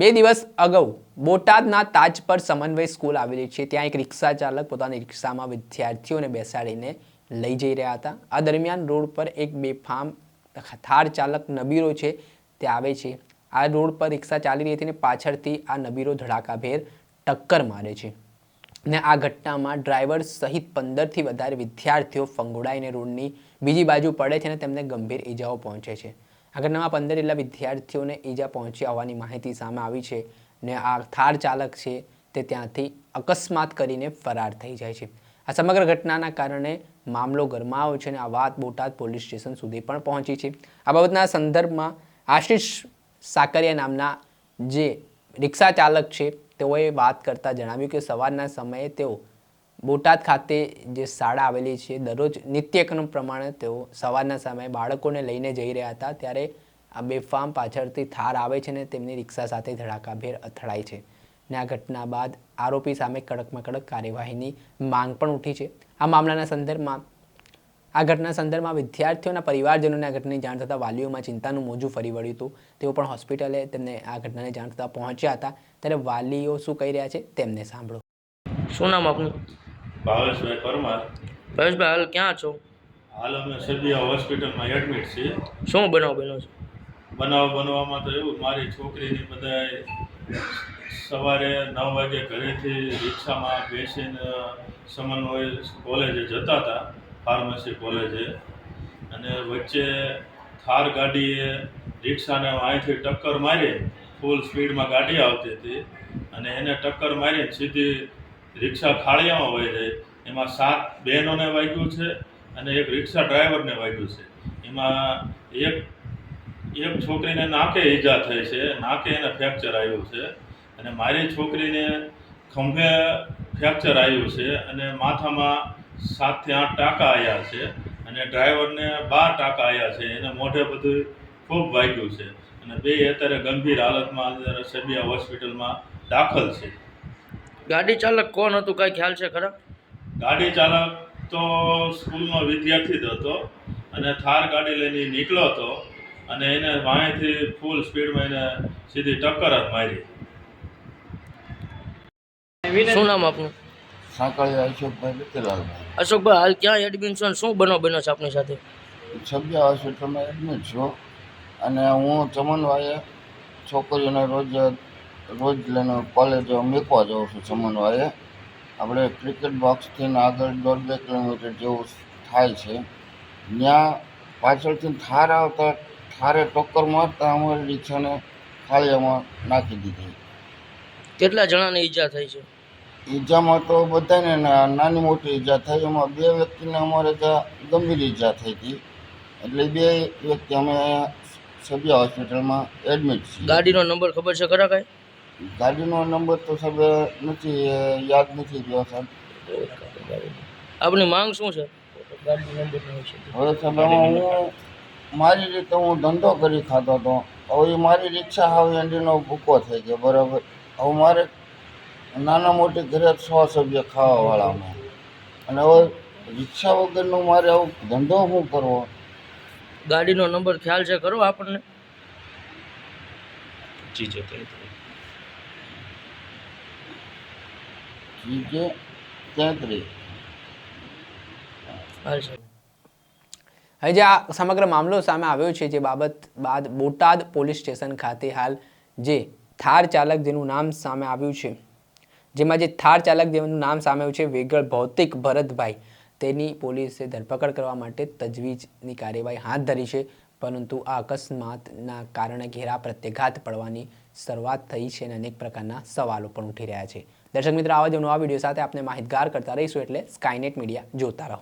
બે દિવસ અગાઉ બોટાદના તાજ પર સમન્વય સ્કૂલ આવેલી છે. ત્યાં એક રિક્ષા ચાલક પોતાની રિક્ષામાં વિદ્યાર્થીઓને બેસાડીને લઈ જઈ રહ્યા હતા. આ દરમિયાન રોડ પર એક બેફામ થાર ચાલક નબીરો છે તે આવે છે. આ રોડ પર રિક્ષા ચાલી રહી હતી અને પાછળથી આ નબીરો ધડાકાભેર ટક્કર મારે છે. ને આ ઘટનામાં ડ્રાઈવર સહિત પંદરથી વધારે વિદ્યાર્થીઓ ફંગોળાઈને રોડની બીજી બાજુ પડે છે અને તેમને ગંભીર ઈજાઓ પહોંચે છે. આ ઘટનામાં પંદર જેટલા વિદ્યાર્થીઓને ઈજા પહોંચી આવવાની માહિતી સામે આવી છે ને આ થાર ચાલક છે તે ત્યાંથી અકસ્માત કરીને ફરાર થઈ જાય છે. આ સમગ્ર ઘટનાના કારણે મામલો ગરમાયો છે અને આ વાત બોટાદ પોલીસ સ્ટેશન સુધી પણ પહોંચી છે. આ બાબતના સંદર્ભમાં આશીષ સાકરિયા નામના જે રિક્ષા ચાલક છે તેઓએ વાત કરતાં જણાવ્યું કે સવારના સમયે તેઓ બોટાદ ખાતે જે શાળા આવેલી છે, દરરોજ નિત્યક્રમ પ્રમાણે તેઓ સવારના સમયે બાળકોને લઈને જઈ રહ્યા હતા. ત્યારે આ બેફામ પાછળથી થાર આવે છે ને તેમની રિક્ષા સાથે ધડાકાભેર અથડાય છે ને આ ઘટના બાદ આરોપી સામે કડકમાં કડક કાર્યવાહીની માંગ પણ ઉઠી છે. આ મામલાના સંદર્ભમાં, આ ઘટના સંદર્ભમાં વિદ્યાર્થીઓના પરિવારજનોને આ ઘટનાની જાણ થતાં વાલીઓમાં ચિંતાનું મોજું ફરી વળ્યું હતું. તેઓ પણ હોસ્પિટલે તેમને આ ઘટનાની જાણ થતાં પહોંચ્યા હતા. ત્યારે વાલીઓ શું કહી રહ્યા છે, તેમને સાંભળો. શું નામ આપનું? ભાવેશભાઈ પરમાર. ભાવેશભાઈ હાલ ક્યાં છો? હાલ અમે સદિયા હોસ્પિટલમાં એડમિટ છીએ. શું બનાવ બન્યો છે? બનાવ બનવામાં તો એવું મારી છોકરીની બધાય સવારે નવ વાગે ઘરેથી રિક્ષામાં બેસીને સમન્વય કોલેજે જતા હતા ફાર્મસી કોલેજે. અને વચ્ચે થાર ગાડીએ રિક્ષાને અહીંથી ટક્કર મારી ફૂલ સ્પીડમાં ગાડી આવતી હતી. અને એને ટક્કર મારીને સીધી રિક્ષા ખાળિયામાં વહી જાય એમાં સાત બહેનોને વાગ્યું છે અને એક રિક્ષા ડ્રાઈવરને વાગ્યું છે. એમાં એક એક છોકરીને નાકે ઈજા થઈ છે. નાકે એને ફ્રેક્ચર આવ્યું છે અને મારી છોકરીને ખંભે ફ્રેક્ચર આવ્યું છે અને માથામાં સાતથી આઠ ટાંકા આવ્યા છે અને ડ્રાઈવરને બાર ટાંકા આવ્યા છે. એને મોઢે બધું ખૂબ વાગ્યું છે અને બે અત્યારે ગંભીર હાલતમાં અત્યારે સબિયા હોસ્પિટલમાં દાખલ છે. ગાડી ચાલક કોણ હતું? કાંઈ ખ્યાલ છે ખરા? ગાડી ચાલક તો સ્કૂલનો વિદ્યાર્થી જ હતો અને થાર ગાડી લઈને નીકળ્યો હતો અને એને વાંયથી ફૂલ સ્પીડમાં એને સીધી ટક્કર જ મારી. શું નામ આપનું? સાંકળિયા અશોકભાઈ રતિલાલભાઈ અશોકભાઈ હાલ ક્યાં એડમિશન શું બનો બન્યો છે આપની સાથે? છબિયા હોસ્પિટલમાં એડમિટ છું. અને હું ચમનવાએ છોકરીઓને રોજ રોજ લઈને કોલેજો મૂકવા જાઉં છું સમન્વયે આપણે ક્રિકેટ બોક્સથી આગળ દોઢ બે કિલોમીટર જેવું થાય છે ત્યાં પાછળથી થાર આવતા થારે ટક્કર મારતા અમારી રિક્ષાને ખાળિયામાં નાખી દીધી કેટલા જણાને ઈજા થઈ છે ઈજામાં તો બધાને નાની મોટી ઈજા થઈ એમાં બે વ્યક્તિને અમારે ત્યાં ગંભીર ઈજા થઈ હતી એટલે બે વ્યક્તિ અમે સભ્ય હોસ્પિટલમાં એડમિટ છીએ ગાડીનો નંબર ખબર છે ખરા કાંઈ ગાડીનો નંબર તો સાહેબ નથી યાદ નથી રહ્યો સાહેબ. આપની માંગ શું છે? હવે સાહેબ હું મારી રીતે હું ધંધો કરી ખાતો હતો. હવે મારી રિક્ષા હવે એન્ડીનો ભૂકો થઈ ગયો બરાબર. હવે મારે નાના મોટી ઘરે સો સભ્ય ખાવાવાળા અમે અને હવે રિક્ષા વગરનો મારે આવું ધંધો શું કરવો? ગાડીનો નંબર ખ્યાલ છે ખરો આપણને? હવે જે આ સમગ્ર મામલો સામે આવ્યો છે જે બાબત બાદ બોટાદ પોલીસ સ્ટેશન ખાતે હાલ જે થાર ચાલક જેનું નામ સામે આવ્યું છે જેમાં જે થાર ચાલક જેનું નામ સામે આવ્યું છે વેગળ ભૌતિક ભરતભાઈ તેની પોલીસે ધરપકડ કરવા માટે તજવીજની કાર્યવાહી હાથ ધરી છે, પરંતુ આ અકસ્માતના કારણે ઘેરા પ્રત્યાઘાત પડવાની શરૂઆત થઈ છે અને અનેક પ્રકારના સવાલો પણ ઉઠી રહ્યા છે. દર્શક મિત્રો, આવા જ નવા વીડિયો સાથે આપણે માહિતગાર કરતા રહીશું એટલે સ્કાયનેટ મીડિયા જોતા રહો.